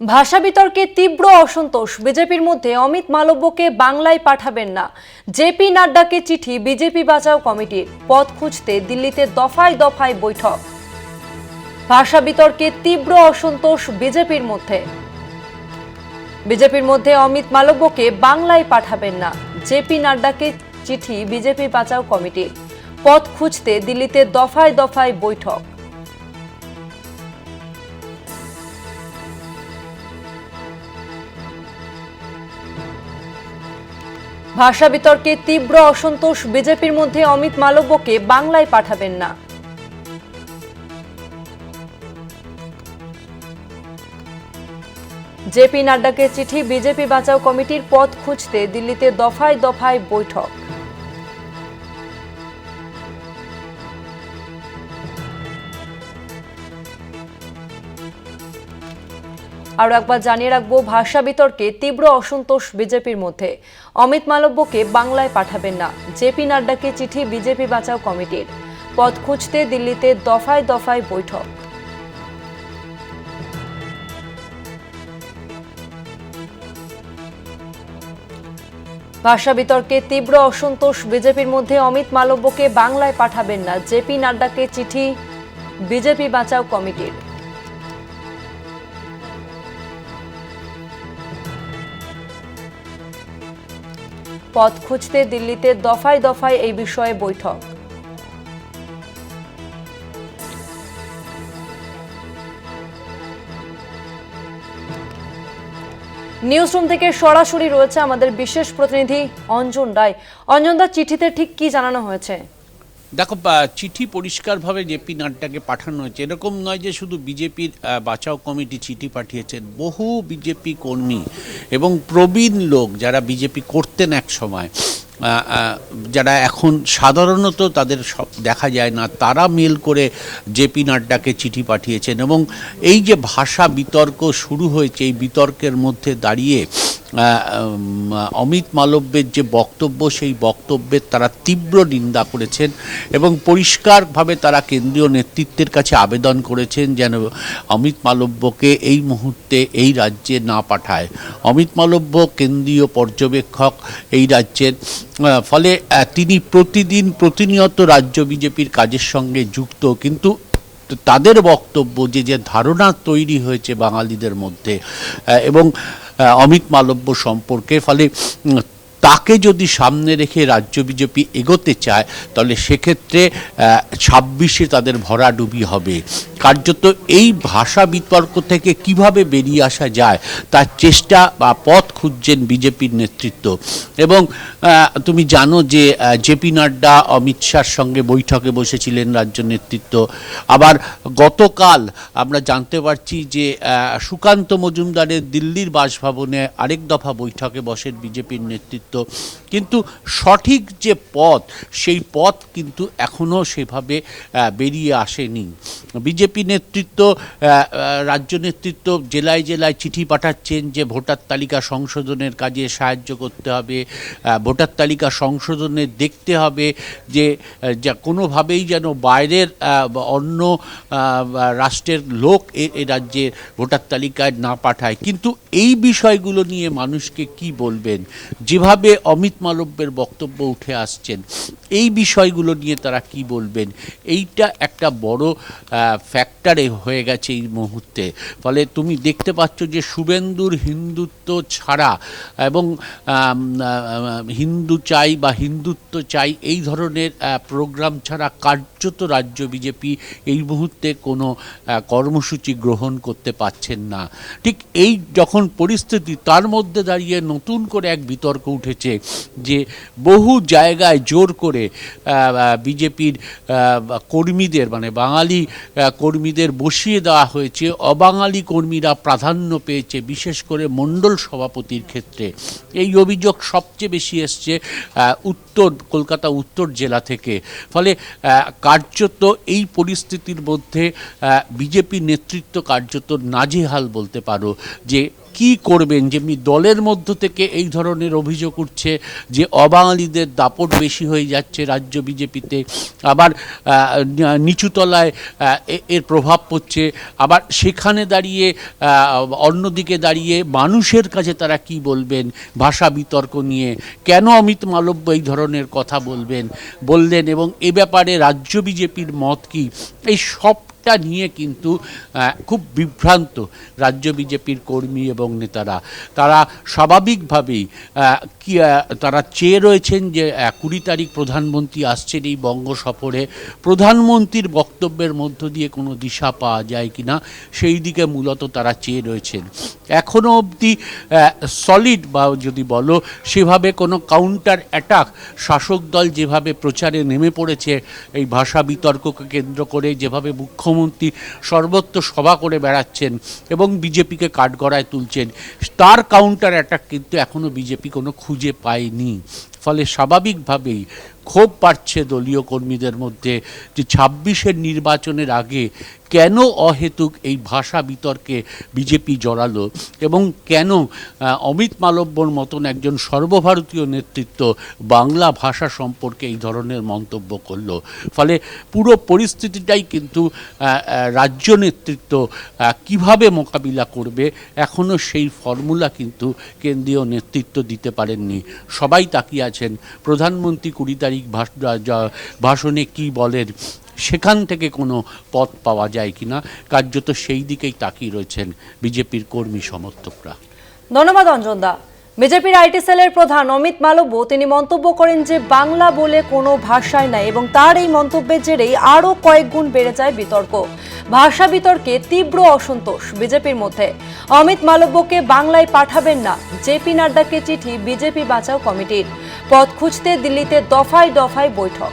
ভাষা বিতর্কে তীব্র অসন্তোষ। বিজেপির মধ্যে অমিত মালব্যকে বাংলায় পাঠাবেন না। জেপি নাড্ডাকে চিঠি, বিজেপি বাঁচাও কমিটির পথ খুঁজতে দিল্লিতে দফায় দফায় বৈঠক। ভাষা বিতর্কে তীব্র অসন্তোষ বিজেপির মধ্যে। বিজেপির মধ্যে অমিত মালব্যকে বাংলায় পাঠাবেন না। জেপি নাড্ডাকে চিঠি, বিজেপি বাঁচাও কমিটির পথ খুঁজতে দিল্লিতে দফায় দফায় বৈঠক। ভাষা বিতর্কে তীব্র অসন্তোষ বিজেপির মধ্যে অমিত মালব্যকে বাংলায় পাঠাবেন না। জেপি নাড্ডাকে চিঠি, বিজেপি বাঁচাও কমিটির পথ খুঁজতে দিল্লিতে দফায় দফায় বৈঠক। আরও একবার জানিয়ে রাখব, ভাষা বিতর্কে তীব্র অসন্তোষ বিজেপির মধ্যে। অমিত মালব্যকে বাংলায় পাঠাবেন না। জেপি নাড্ডাকে চিঠি বিজেপি বাঁচাও কমিটির। পথ খুঁজতে দিল্লিতে দফায় দফায় বৈঠক। ভাষা বিতর্কে তীব্র অসন্তোষ বিজেপির মধ্যে অমিত মালব্যকে বাংলায় পাঠাবেন না। জেপি নাড্ডাকে চিঠি বিজেপি বাঁচাও কমিটির। পথ খুঁজতে দিল্লিতে দফায় দফায় এই বিষয়ে বৈঠক। নিউজ রুম থেকে সরাসরি রয়েছে আমাদের বিশেষ প্রতিনিধি অঞ্জন রায়। অঞ্জন দা, চিঠিতে ঠিক কি জানানো হয়েছে? দেখো চিঠি পরিষ্কারভাবে জেপি নাড্ডাকে পাঠানো হয়েছে। এরকম নয় যে শুধু বিজেপির বাঁচাও কমিটি চিঠি পাঠিয়েছেন। বহু বিজেপি কর্মী এবং প্রবীণ লোক যারা বিজেপি করতেন এক সময় যারা এখন সাধারণত তাদের সব দেখা যায় না, তারা মেল করে জেপি নাড্ডাকে চিঠি পাঠিয়েছেন। এবং এই যে ভাষা বিতর্ক শুরু হয়েছে, এই বিতর্কের মধ্যে দাঁড়িয়ে অমিত মালব্যের যে বক্তব্য, সেই বক্তব্যের তারা তীব্র নিন্দা করেছেন এবং পরিষ্কারভাবে তারা কেন্দ্রীয় নেতৃত্বের কাছে আবেদন করেছেন যেন অমিত মালব্যকে এই মুহূর্তে এই রাজ্যে না পাঠায়। অমিত মালব্য কেন্দ্রীয় পর্যবেক্ষক এই রাজ্যের ফলে তিনি প্রতিদিন প্রতিনিয়ত রাজ্য বিজেপির কাজের সঙ্গে যুক্ত, কিন্তু তাদের বক্তব্য যে যে ধারণা তৈরি হয়েছে বাঙালিদের মধ্যে এবং অমিত মালব্য সম্পর্কে, ফলে তাকে যদি সামনে রেখে রাজ্য বিজেপি এগোতে চায়, তাহলে সেক্ষেত্রে ছাব্বিশে তাদের ভরাডুবি হবে। কার্যত এই ভাষা বিতর্ক থেকে কীভাবে বেরিয়ে আসা যায়, তার চেষ্টা বা পথ খুঁজছেন বিজেপির নেতৃত্ব। এবং তুমি জানো যে জেপি নাড্ডা, অমিত শাহর সঙ্গে বৈঠকে বসেছিলেন রাজ্য নেতৃত্ব। আবার গতকাল আমরা জানতে পারছি যে সুকান্ত মজুমদারের দিল্লির বাসভবনে আরেক দফা বৈঠকে বসেন বিজেপির নেতৃত্ব। কিন্তু সঠিক যে পথ, সেই পথ কিন্তু এখনও সেভাবে বেরিয়ে আসেনি। বিজেপি নেতৃত্ব রাজ্য নেতৃত্ব জেলায় জেলায় চিঠি পাঠাচ্ছেন যে ভোটার তালিকা সংশোধনের কাজে সাহায্য করতে হবে ভোটার তালিকা সংশোধনে দেখতে হবে যে যা কোনোভাবেই যেন বাইরের অন্য রাষ্ট্রের লোক এ রাজ্যে ভোটার তালিকায় না পাঠায়। কিন্তু এই বিষয়গুলো নিয়ে মানুষকে কি বলবেন? যেভাবে অমিত মালব্যের বক্তব্য উঠে আসছেন, এই বিষয়গুলো নিয়ে তারা কি বলবেন? এইটা একটা বড় ফ্যাক্টরে হয়ে গেছে এই মুহূর্তে। ফলে তুমি দেখতে পাচ্ছ যে শুভেন্দুর হিন্দুত্ব ছাড়া এবং হিন্দু চাই বা হিন্দুত্ব চাই, এই ধরনের প্রোগ্রাম ছাড়া কার্যত রাজ্য বিজেপি এই মুহূর্তে কোনো কর্মসূচি গ্রহণ করতে পারছেন না। ঠিক এই যখন পরিস্থিতি, তার মধ্যে দাঁড়িয়ে নতুন করে এক বিতর্ক উঠেছে যে বহু জায়গায় জোর করে বিজেপির কর্মীদের মানে বাঙালি কর্মীদের বসিয়ে দেওয়া হয়েছে। অবাঙালি কর্মীরা প্রাধান্য পেয়েছে, বিশেষ করে মণ্ডল সভাপতির ক্ষেত্রে। এই অভিযোগ সবচেয়ে বেশি এসছে উত্তর, কলকাতা উত্তর জেলা থেকে। ফলে কার্যত এই পরিস্থিতির মধ্যে বিজেপি নেতৃত্ব কার্যত নাজেহাল বলতে পারো যে কি করবেন? যেমনি দলের মধ্য থেকে এই ধরনের অভিযোগ উঠছে যে অবাঙালিদের দাপট বেশি হয়ে যাচ্ছে রাজ্য বিজেপিতে। আবার নিচুতলায় এর প্রভাব পড়ছে। আবার সেখানে দাঁড়িয়ে অন্যদিকে দাঁড়িয়ে মানুষের কাছে তারা কি বলবেন? ভাষা বিতর্ক নিয়ে। কেন অমিত মালব্য এই ধরনের কথা বলবেন? বললেন এবং এ ব্যাপারে রাজ্য বিজেপির মত কি? এই সবটা নিয়ে কিন্তু খুব বিভ্রান্ত রাজ্য বিজেপির কর্মী এবং নেতারা। তারা স্বাভাবিকভাবেই কি তারা চেয়ে রয়েছেন যে কুড়ি তারিখ প্রধানমন্ত্রী আসছেন এই বঙ্গ সফরে। প্রধানমন্ত্রীর বক্তব্যের মধ্য দিয়ে কোনো দিশা পাওয়া যায় কিনা সেই দিকে মূলত তারা চেয়ে রয়েছেন। এখনও অবধি সলিড বা যদি বলো, সেভাবে কোনো কাউন্টার অ্যাটাক শাসক দল যেভাবে প্রচারে নেমে পড়েছে, এই ভাষা বিতর্ককে কেন্দ্র করে যেভাবে মুখ্যমন্ত্রী সর্বত্র সভা করে বেড়াচ্ছেন এবং বিজেপিকে কাঠগড়ায় তুলছেন। তার কাউন্টার অ্যাটাক কিন্তু এখনও বিজেপি কোনো খুঁজে পায়নি। ফলে স্বাভাবিকভাবেই ক্ষোভ পাচ্ছে দলীয় কর্মীদের মধ্যে যে ছাব্বিশের নির্বাচনের আগে কেন অহেতুক এই ভাষা বিতর্কে বিজেপি জড়ালো এবং কেন অমিত মালব্যর মতন একজন সর্বভারতীয় নেতৃত্ব বাংলা ভাষা সম্পর্কে এই ধরনের মন্তব্য করল? ফলে পুরো পরিস্থিতিটাই কিন্তু রাজ্য নেতৃত্ব কীভাবে মোকাবিলা করবে এখনও সেই ফর্মুলা কিন্তু কেন্দ্রীয় নেতৃত্ব দিতে পারেননি। সবাই তাকিয়ে আছেন, প্রধানমন্ত্রী কুড়ি তারিখ ভাষ- ভাষণে কি বলেন? সেখান থেকে কোনো পথ পাওয়া যায় কিনা, কার্যত সেই দিকেই তাকিয়ে রয়েছেন বিজেপির কর্মী সমর্থকরা। ধন্যবাদ অঞ্জনদা। বিজেপির আইটি সেলের প্রধান অমিত মালব্য, তিনি মন্তব্য করেন যে বাংলা বলে কোনো ভাষায় নাই এবং তার এই মন্তব্যের জেরেই আরও কয়েক গুণ বেড়ে যায় বিতর্ক। ভাষা বিতর্কে তীব্র অসন্তোষ বিজেপির মধ্যে। অমিত মালব্যকে বাংলায় পাঠাবেন না, জেপি নাড্ডাকে চিঠি বিজেপি বাঁচাও কমিটির। পথ খুঁজতে দিল্লিতে দফায় দফায় বৈঠক।